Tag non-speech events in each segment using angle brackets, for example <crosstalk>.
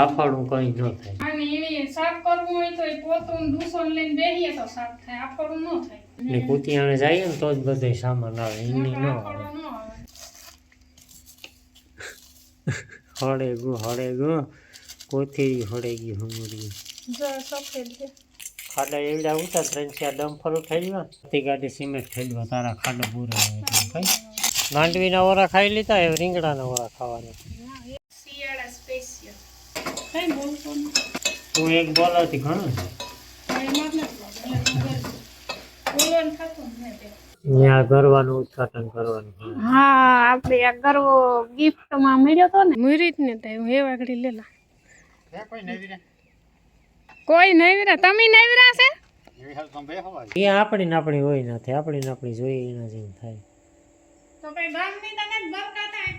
આફળું કઈ ન થાય. અને એને સાફ કરવું હોય તો એ પોતું દૂષણ લઈને બેહીએ તો સાફ થાય. આફળું ન થાય. ને કુતિયાણે જઈએ ને તો જ બધે સામાન આવે એની ન આવે. આફળું ન આવે. હળે ગુ હળે ગુ. કોથીરી હળે ગઈ હમરી. જો સફેદ ખાડા એવડા ઉતા ત્રણ ચાર ડમ્ફર ઉઠાવ્યા તે ગાડી સિમેન્ટ ઠેલવા તારા ખાડો પૂરો કઈ માંડવીના ઓરા ખાઈ લીધા એ રીંગણાના ઓરા ખાવાના. શિયાળા સ્પેશિયલ કઈ બોલતો તું એક બોલાવતી ઘણું. ત્યાં ગરવાનું ઉદઘાટન કરવાનું હા આપણે આ ગરવો ગિફ્ટમાં મળ્યો તો ને? મુરીત ને તે હું એ વાગડી લેલા કોઈ નવીરા? તમે નવીરા છે? એ આપણી ને આપણી હોય નથી આપણી ને આપણી જોઈએ એના જેવું થાય. તો કઈ ગામ તને બરકા થાય?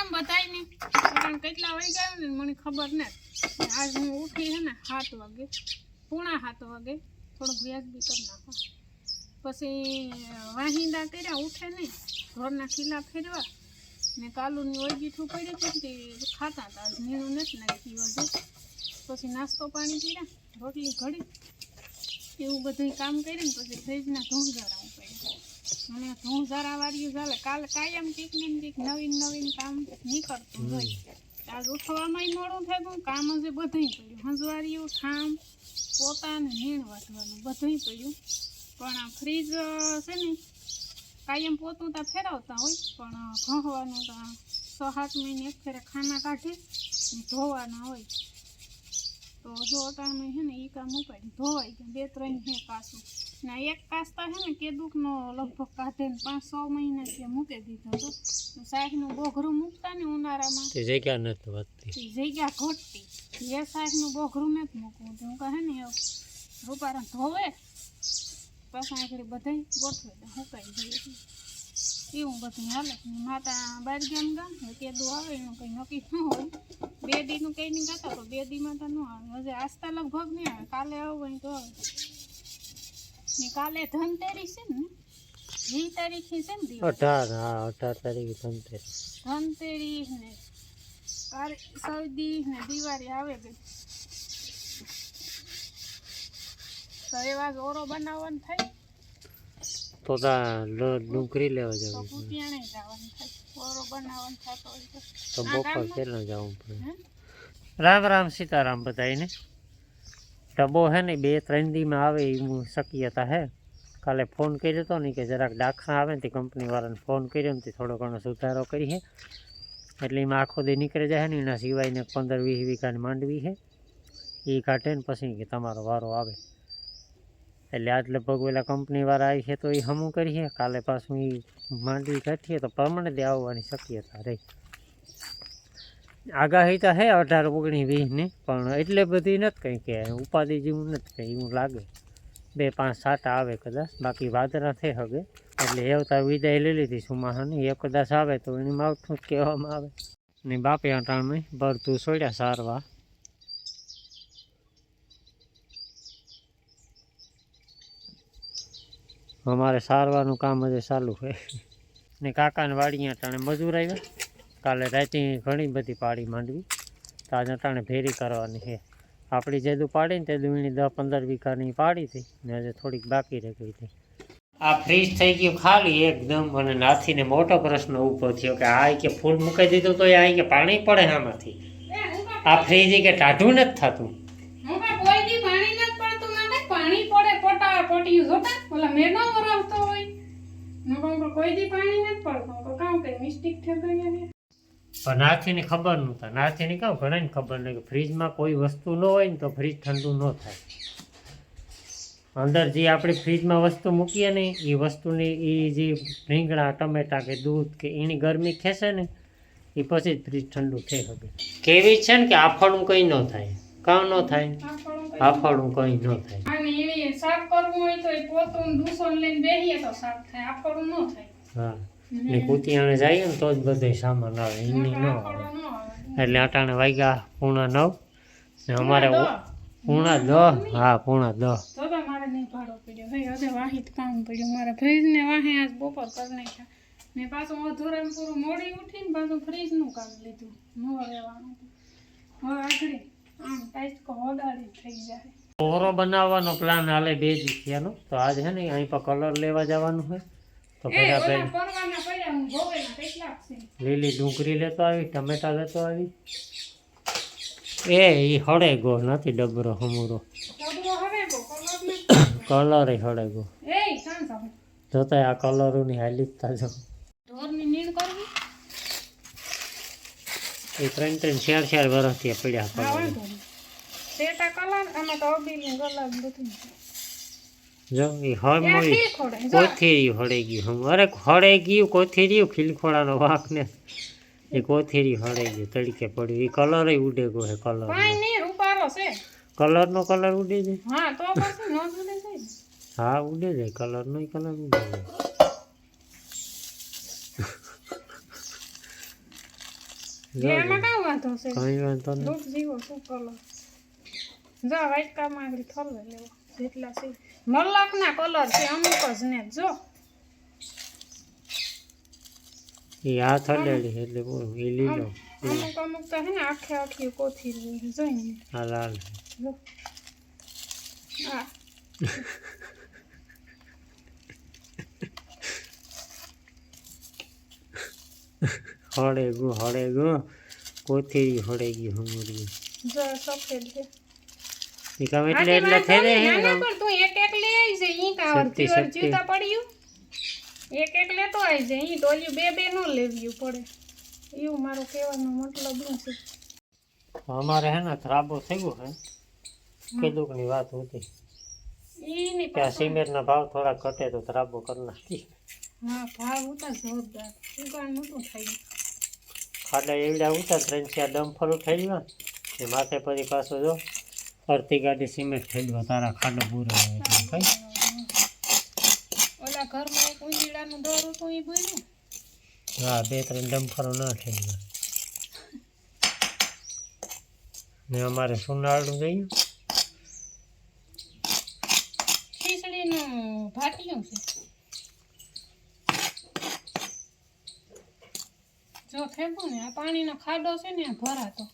સીતારામ બધાય નહીં કારણ કેટલા વહી ગયા ને મને ખબર ને આજ હું ઉઠી છે ને સાત વાગે, પૂણા સાત વાગે થોડુંક વ્યાજ બી કરી નાખો. પછી વાહિંદા કર્યા, ઉઠે નહીં ઢોરના ખીલા ફેરવા. ને કાલુની ઓળગીઠું પડી હતી તે ખાતા હતા. નીણું નથી નાખ્યું હજુ પછી નાસ્તો પાણી કર્યા, રોટલી ઘડી. એવું બધું કામ કરીને પછી ફ્રીજના ધૂંઝારા પડ્યા હું જરા વાળ્યું ચાલે કાલે કાયમ કંઈક ને કંઈક નવીન નવીન કામ નીકળતું હોય. આજ ઉઠવામાં મોડું થયું. કામ જ બધું પડ્યું. હંજવાર્યું ખામ પોતાને નીણ વાટવાનું બધું પડ્યું. પણ આ ફ્રીજ છે ને કાયમ પોતું તો ફેરવતા હોય. પણ ઘહવાનું તો છ સાત મહિને એક ફેરે ખાના કાઢી ધોવાના હોય. તો જો અટાણમાં છે ને એ કામ ઉપાડી ધોવાઈ ગયા. બે ત્રણ છે કાસું ને આ એક કાસ્તા છે ને કેદુકનો લગભગ કાઢે ને પાંચ છ મહિના ત્યાં મૂકી દીધો હતો તો શાકનું બોઘરું મૂકતા ને ઉનાળામાં તે જગ્યા નથી વધતી. તે જગ્યા ઘટતી એ શાકનું બોઘરું નથી મૂકવું. તો હું કહે ને રૂપારા ધોવે પાછા આગળ બધાય ગોઠવે તો હુકાઈ જાય એવું બધું હાલે. ને માતા બાર ગામ ગામ ને કેદું આવે એનું કંઈ નક્કી ન હોય. બે દીનું કંઈ નહીં ગાતા તો બે દીમાં તો ન આવે. હજે આસ્તા લગભગ નહીં આવે. કાલે આવું હોય તો આવે. ને કાલે ધનતેરી છે ને વી તારીખે છે ને અઢાર હા અઢાર તારીખે ધનતેરી ધનતેરી ને સૌદી ને દિવાળી આવે ગઈ તો એવા ઓરો બનાવવાનું થાય. તો તા ડુંકરી ડુંગળી લેવા જવું કુટિયાણે જવાનું થાય. ઓરો બનાવવાનું થતો હોય તો. બપોર ગામમાં? જવું પડે? રામ રામ સીતારામ બધાને ડબ્બો હે ને, બે ત્રણ દીમાં આવે એવું શક્યતા હે. કાલે ફોન કર્યો હતો ને કે જરાક ડાખા આવે ને, તે કંપનીવાળાને ફોન કર્યો ને, તે થોડો ઘણો સુધારો કરીએ એટલે એમાં આખો દે નીકળી જાય ને, એના સિવાયને પંદર વીસ વીઘાની માંડવી છે એ કાઢે ને પછી કે તમારો વારો આવે. એટલે આજ લગભગ પેલા કંપનીવાળા આવી છે તો એ હમું કરીએ કાલે પાછું એ માંડવી કાઢીએ તો પરમણે દે આવવાની શક્યતા રહી. આગાહી તો હે અઢાર, ઓગણીસ વીસની પણ એટલે બધી નથી કંઈ કે. ઉપાધિ જેવું નથી કંઈ, એવું લાગે. બે, પાંચ, સાત આવે કદાચ. બાકી વાદરા થઈ શકે એટલે એવતા વિદાય લઈ લીધી સુમાહાની એ કદાચ આવે તો એની માવઠું જ કહેવામાં આવે. ને બાપે અટાણમાં ભરતું સોડ્યા સારવા. અમારે સારવાનું કામ હજી ચાલુ છે. ને કાકાને વાડીયા અટાણે મજૂર આવ્યા કાલે રાતે ઘણી બધી પાડી માંડવી. તો આજે અટાણે ભેરી કરવાની છે. આપણી જે પાડી ને તે એની દસ પંદર વીઘાની પાડી હતી ને હજુ થોડીક બાકી રહી ગઈ હતી. આ ફ્રીજ થઈ ગયું ખાલી એકદમ અને નાથીને મોટો પ્રશ્ન ઊભો થયો કે આ કે ફૂલ મૂકી દીધું તો આ કે પાણી પડે આમાંથી? આ ફ્રીજ કે ટાઢું નથી થતું? કોઈ દી પાણી નથી પડતું દી કામ કઈ મિસ્ટેક થઈ ગઈ પણ નાથીને ખબર નહોતા નાથીને કહું ઘણાને ખબર નહીં કે ફ્રીજમાં કોઈ વસ્તુ ન હોય ને તો ફ્રીજ ઠંડુ ન થાય. અંદર જે આપણે ફ્રીજમાં વસ્તુ મૂકીએ ને એ વસ્તુની એ જે રીંગણા ટમેટા કે દૂધ કે એની ગરમી ખેંચે ને એ પછી જ ફ્રીજ ઠંડુ થઈ શકે. કેવી છે ને કે આફળું કંઈ ન થાય. કાં ન થાય. આફળું કંઈ ન થાય. અને સાફ કરવું હોય તો એ પોતું દૂષણ લઈને બેહીએ તો સાફ થાય. આફળું ન થાય. હા. ને કુતિયાણે જઈએ ને તો જ બધો સામાન આવે એની ન આવે. એટલે અટાણે વાગ્યા પૂણા નવ ને અમારે. પૂણા દહ હા પૂણા દહ. કામ પડ્યું. મારા ફ્રીજને વાહે આજ બપોર કરી નાખ્યા. ને પાછું અધૂરામ પૂરું મોડી ઉઠીને પાછું ફ્રીજનું કામ લીધું. ન રહેવાનું હવે આગળ આમ ટાઈટ વગાડી થઈ જાય. ઓરો બનાવવાનો પ્લાન હાલે બે જીત્યાનો તો આજ છે ને અહીં પર કલર લેવા જવાનું હોય તો એ પેલા છે. લીલી ડુંગળી લેતો આવી ટમેટા લેતો આવી. એ ઈ હળે ગો નથી ડબરો હમુરો. કલર ને હળે ગો એ કાં જાવ જોતા આ કલરોની હાલીતા જો ઢોરની નીણ કરવી? એ ત્રણ ત્રણ ચાર ચાર વર્ષથી પડ્યા કલર કલર અને તો કલર બધું જો એ હળ ત્યાં મળી ખીલ ખોડે જા. કોથેરી હળે ગયું હમ અરે હળે ગયું કોથેરી ખીલખોડાનો વાંક ને. એ કોથેરી હળે ગયું તડકે પડ્યું. એ કલર ઉડે ગયો હે કલર કલર કલરનો કલર ઉડે છે? હા ન જાય ને. ઉડે જાય કલર ઉડે જાય કઈ વાંધો નહીં. શું કલર જા વાટકામાં આગળ ઠરવે લેવો. જેટલા છે. મલકના કલર છે અમુક જ ને જો. એ હાથ હલેડી એટલે એ લીલો. અમુક અમુક તો હે ને આખે આખી કોથી જોઈને આ લાલ જો. આ હળે ગુ હળે ગુ કોથેરી હળે હમુરી. જો સફેદ છે. એ એટલે એટલે થઈ જાય હે પણ તું એક એક લે આવી છે ઈ કાવર સત્તી, પ્યોર સત્તી. પડ્યું. એક એક લેતો આવી છે ઈ ડોલ્યું બે બે નો લેવ્યું પડે. એવું મારો કહેવાનો મતલબ નથી અમારે હે ને ખરાબો થઈ ગયો હે. કીધું ની વાત હતી. ઈની કે આ સિમેન્ટના ભાવ થોડા ઘટે તો ખરાબો કરી નાખી હા ભાવ ઉતા જોરદાર. ઉગાણ નતું થાય. ખાડા એવડા ઉતાર ત્રણ ચાર ડમ્ફર ઉઠાઈ ગયો એ માથે પછી પાછો જો અડધી ગાડી સિમેન્ટ થઈ ગયો. તારા ખાડો પૂરો કઈ ઓલા ઘરમાં એક ઊંધીડાનું દોર હતું ઈ ભર્યું હા બે ત્રણ ડમફરો ના થઈ ગયા. ને અમારે સુનાળું ગયું. ખીચડીનું ભાટિયું છે. જો ફેંકું ને આ પાણીનો ખાડો છે ને ભરાતો.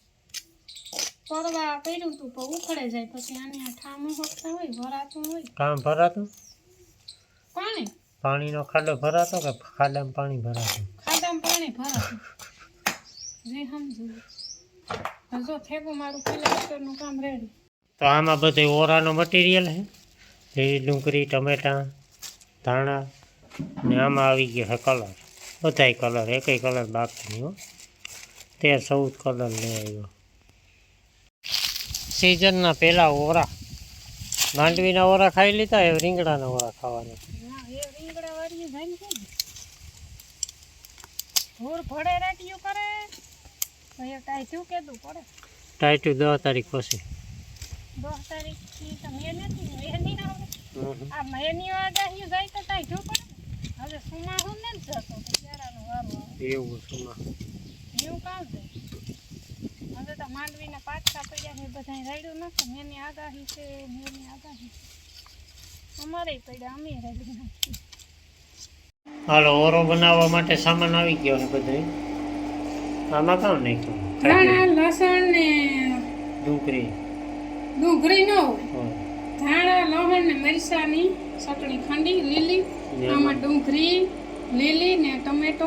પરવા કર્યું તું પણ ઉખડે જાય પછી આને આ ઠામું હોતા હોય ભરાતું હોય. કામ ભરાતું? પાણી? પાણીનો ખાડો ભરાતો કે ખાડામાં પાણી ભરાતું? ખાડામાં પાણી ભરાતું. જે સમજુ. જો ફેંકું મારું પ્લાસ્ટરનું કામ રેડી. તો આમાં બધે ઓરાનો મટીરિયલ છે લીલી ડુંગળી ટમેટાં ધાણા ને આમાં આવી ગયો છે કલર બધાય કલર એકેય કલર બાકી નહીં હો. તેર ચૌદ કલર લઈ આવ્યો. સિઝનના પહેલાં ઓરા માંડવીના ઓરા ખાઈ લીધા એ રીંગણાના ઓરા ખાવાના. ટાઈટું દસ તારીખ પછી. દસ તારીખ તો મેં નથી મેની ના આવે. આ મેની આગાહી જાય તો ટાઈચ્યું પડે હવે સુમા હું ને જતો ક્યારાનો એવું સુમા એવું કામ છે હવે તો માંડવીના પાછા પડ્યા છે બધા રાડ્યું નથી મેની આગાહી છે આગાહી અમારે પડ્યા અમે રાડ્યું નથી હાલો ઓરો બનાવવા માટે સામાન આવી ગયો છે બધે. આમાં કામ નાખ્યું? ધાણા લસણ ને ડુંગળી. ડુંગળી ન. ધાણા લવણ ને મરચાની ચટણી ખાંડી લીલી આમાં ડુંગળી લીલી ને ટમેટો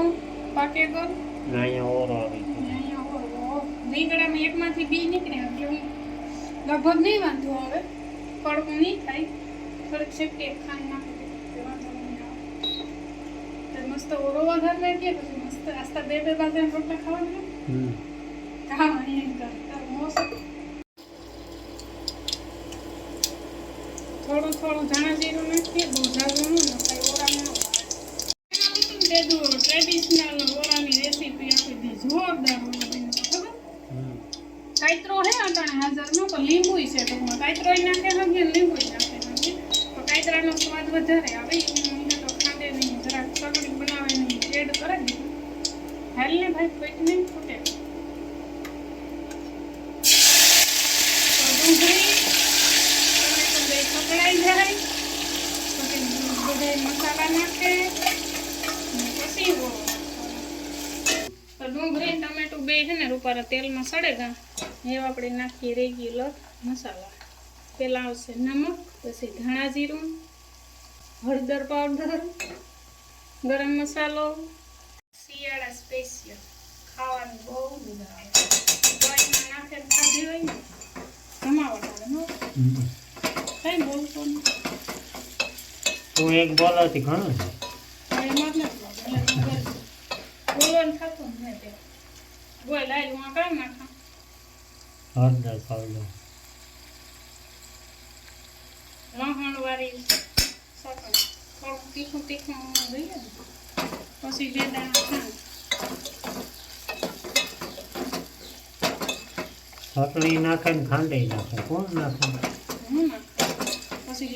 પાકેગર. ને અહીંયા ઓરો આવી ને ઓળો. રીંગણામાં એકમાંથી બી નીકળ્યા એટલે હું લગભગ નહીં વાંધો આવે. કડવું નહીં થાય. થોડીક સેફટી ખાંડ નાખી દે એટલે વાંધો નહીં આવે. તો મસ્ત ઓરો વધારે લઈ ગયા પછી મસ્ત આસ્તા બે બે બાજુ રોટલા ખાવાના? હમ. હા અહીંયા કર. તારું મોસમ થોડું થોડું ધાણા પકડાઈ જાય બધા મસાલા નાખે પછી તો ડુંગળી ટમેટું બે છે ને રૂપારા તેલમાં સડે ગા એવા આપણે નાખીએ રેગ્યુલર મસાલા પહેલાં આવશે નમક પછી ધાણા જીરું હળદર પાવડર ગરમ મસાલો શિયાળા સ્પેશિયલ ખાવાનું બહુ મજા આવે. નાખે ખાધી હોય ને તું એક બોલાવતી ઘણું. હળદર પાવડર. લહણવાળી તીખું તીખું જોઈએ પછી બે દાણા ખાંડ. ચટણી નાખે ને ખાંડી નાખે કોણ નાખે પછી.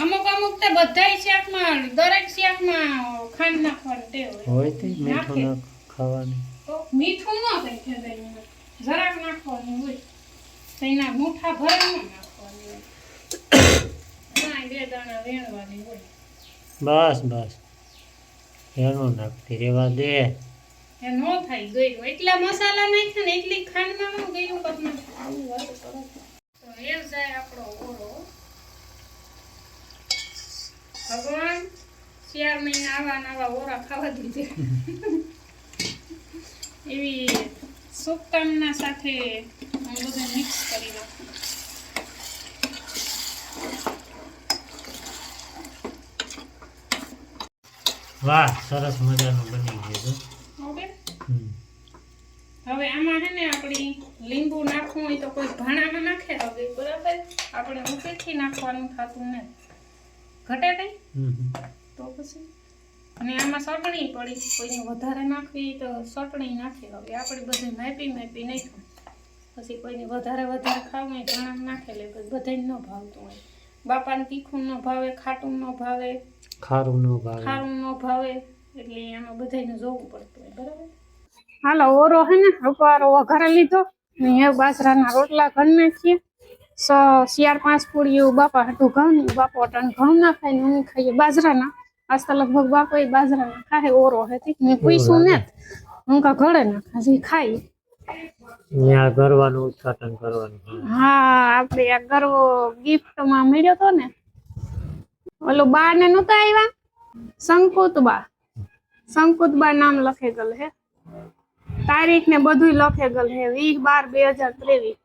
અમુક અમુક તો બધાય શાકમાં દરેક શાકમાં ખાંડ નાખવાની ટેવ હોય. હોય તે મીઠું ખાવાની તો મીઠું ન થાય જરાક નાખવાનું હોય તો મુઠા મૂઠા નાખવાની હોય બે દાણા વેણવાની હોય બસ બસ એનું નાખતી રેવા દે. એ નો થઈ ગયું એટલા મસાલા નાખ્યા ને એટલી ખાંડમાં હું ગયું પછી આવું વાત કરો તો એ જાય આપણો ઓરો ભગવાન ચાર મહિના આવા નવા ઓરા ખાવા દીધે. <laughs> એવી શુભકામના સાથે હું બધું મિક્સ કરી નાખું વાહ સરસ મજાનું બની ગયું ઓકે હવે આમાં છે ને આપણી લીંબુ નાખવું હોય તો કોઈ ભાણામાં નાખે હવે બરાબર? આપણે ઉપરથી નાખવાનું થતું ને. ઘટે કઈ તો પછી? અને આમાં સટણી પડી. કોઈને વધારે નાખવી તો સટણી નાખી હવે. આપણે બધું માપી માપી નાખ્યું પછી કોઈને વધારે વધારે ખાવું હોય ઘણા નાખે લે પછી બધાને ન ભાવતું હોય. બાપાને તીખું ન ભાવે ખાટું ન ભાવે ખારું ન ભાવે. ખારું ન ભાવે એટલે એમાં બધાને જોવું પડતું હોય બરાબર? હાલો ઓરો હે ને રૂપારો વઘારે લીધો. ને એ બાજરાના રોટલા ઘર નાખીએ. સો શિયાળ પાંચ પૂડી એવું બાપા હતું ઘઉં બાપો અટાણે ઘઉં ના ખાય ને અમે ખાઈએ બાજરાના. આજ તો લગભગ બાપા એ બાજરાના ખાય ઓરો હતી મેં પૂછ્યું ને હું કા ઘરે ના ખાજી ખાઈ ત્યાં ગરવાનું ઉદઘાટન કરવાનું, હા. આપણે આ ગરવો ગિફ્ટમાં મળ્યો તો ને. ઓલું બા ને નહોતા આવ્યા સંકુતબા સંકુતબા નામ લખેગલ હે. તારીખ ને બધું લખેગલ હે. વીસ બાર બે હજાર ત્રેવીસ.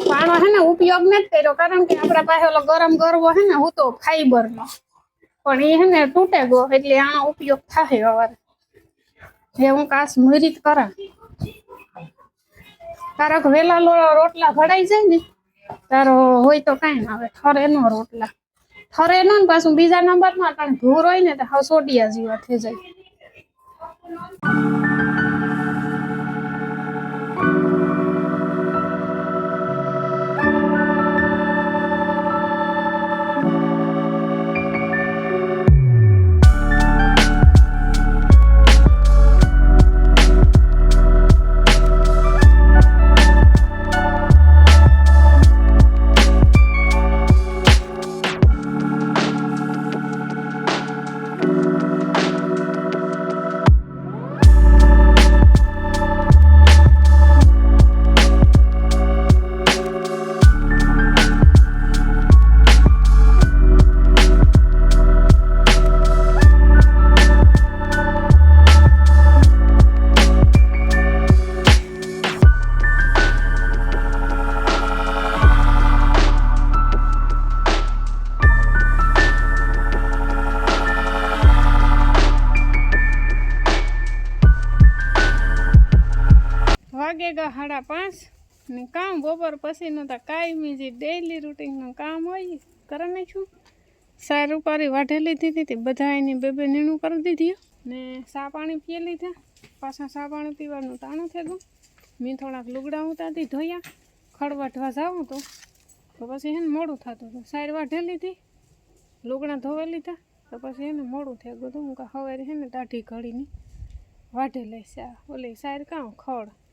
આનો હે ને ઉપયોગ નથી કર્યો, કારણ કે આપણા પાસે ઓલો ગરમ ગરવો હે ને, હું તો ફાઈબર નો પણ એ હે ને તૂટે ગયો એટલે આનો ઉપયોગ થાય હવે હે હું કાશ મુરીત કરા તારા વેલા રોટલા ઘડાઈ જાય ને, તારો હોય તો કઈ ના આવે, ઠરે નો રોટલા. ઠરે નો ને પાછું બીજા નંબરમાં કારણ ધૂર હોય ને તો હાવ સોડિયા જેવા થઈ જાય. વાગે ગા સાડા પાંચ. ને કામ બપોર પછી નતા કાયમી જે ડેઈલી રૂટીનનું કામ હોય કરે નાખ્યું. સાર ઉપારી વાઢે લીધી હતી બધા એની બે બે નીણું કરી દીધી. ને સા પાણી પીએ લીધા. પાછા સા પાણી પીવાનું તાણું થઈ ગયું મેં થોડાક લુગડા ઉતારતી ધોયા. ખડ વાઢવા જાઉં તો. તો પછી એને મોડું થતું હતું. સાર વાઢે લીધી. લુગડા ધોવા લીધા. તો પછી એને મોડું થઈ ગયું હતું. હું કાં હવે છે ને દાઢી ઘડીની વાઢે લઈશ ઓલી સાર કાં ખડ?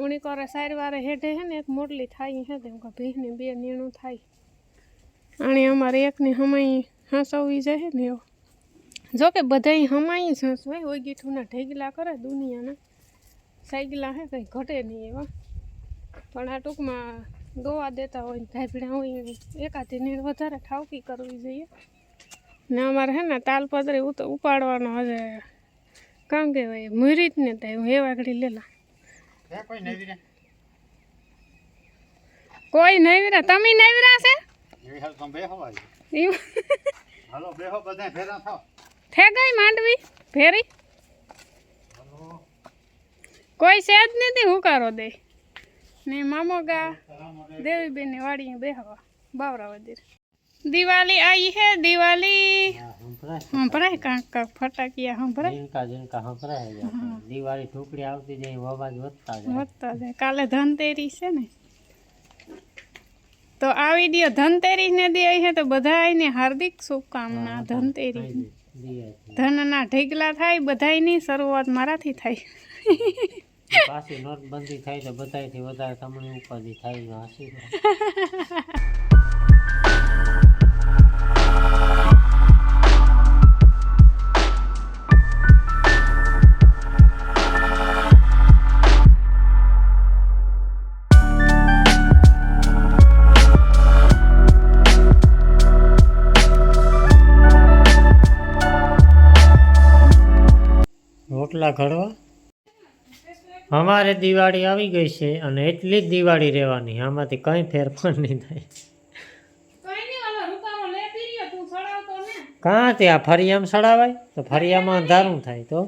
ઉણી કરે સાર વારે હેઠે હે ને એક મોટલી થાય હે તેમ કે ભીહની બે નીણું થાય અને અમારે એકની હમાઈ હસાવી જાય ને એવો જો કે બધાય હમાઈ જ હશે હોય હોય ગીઠુંના ઢેગલા કરે દુનિયાના સાઈગલા હે કંઈ ઘટે નહીં એવા પણ આ ટૂંકમાં દોવા દેતા હોય ને ધાબડા હોય ને એકાદીને વધારે ઠાવકી કરવી જોઈએ ને અમારે હે ને તાલપત્રી ઉત ઉપાડવાનો હજે કામ કહેવાય મુરીત ને થાય હું એવા ઘડી લેલા કોઈ નવીરા તમે નવીરા છે? થે ગઈ માંડવી? ફેરી કોઈ છે જ નથી હુકારો દે? ને મામો ગા દેવી બેનની વાડી બેહવા બાવરા વદીર દિવાળી આઈ હે દિવાળી સંભળાય. કાંક કાંક ફટાકિયા સંભળાય જીનકા જીનકા સંભળાય. દિવાળી ઢોકળી આવતી જાય અવાજ વધતા જાય વધતા જાય કાલે ધનતેરી છે ને તો આ વીડિયો ધનતેરી ને દે છે તો બધાને હાર્દિક શુભકામના ધનતેરી ધનના ઢેગલા થાય બધાયની શરૂઆત મારાથી થાય પાછી નોટબંધી થાય તો બધાયથી વધારે તમને ઉપાધિ થાય રોટલા ઘડવા? અમારે દિવાળી આવી ગઈ છે અને એટલી જ દિવાળી રહેવાની આમાંથી કંઈ ફેરફાર નહીં થાય. તું કાં ત્યાં ફરિયામ સડાવાય? તો ફરિયામાં અંધારું થાય તો?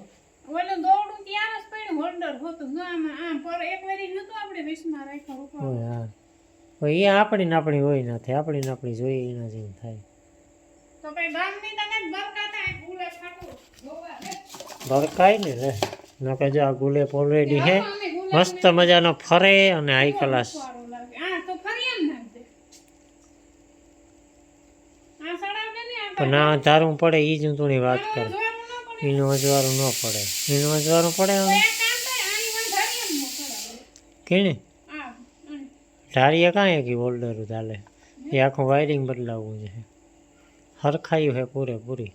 એ આપણી નાપણી આપણી હોય નથી આપણી આપણી જોઈએ એના જેવું થાય. ભડકાય ને લે નકે જો આ ગુલેપ ઓલરેડી હે. મસ્ત મજાનો ફરે અને હાઈ ક્લાસ પણ ના અંધારું પડે એ જ હું વાત કર. એનું અજવાળું ન પડે. એનું અજવાળું પડે હવે. ધરી કેને? આ કાંઈ કે હોલ્ડર ચાલે એ આખું વાયરિંગ બદલાવવું છે. હરખાયું છે પૂરેપૂરી.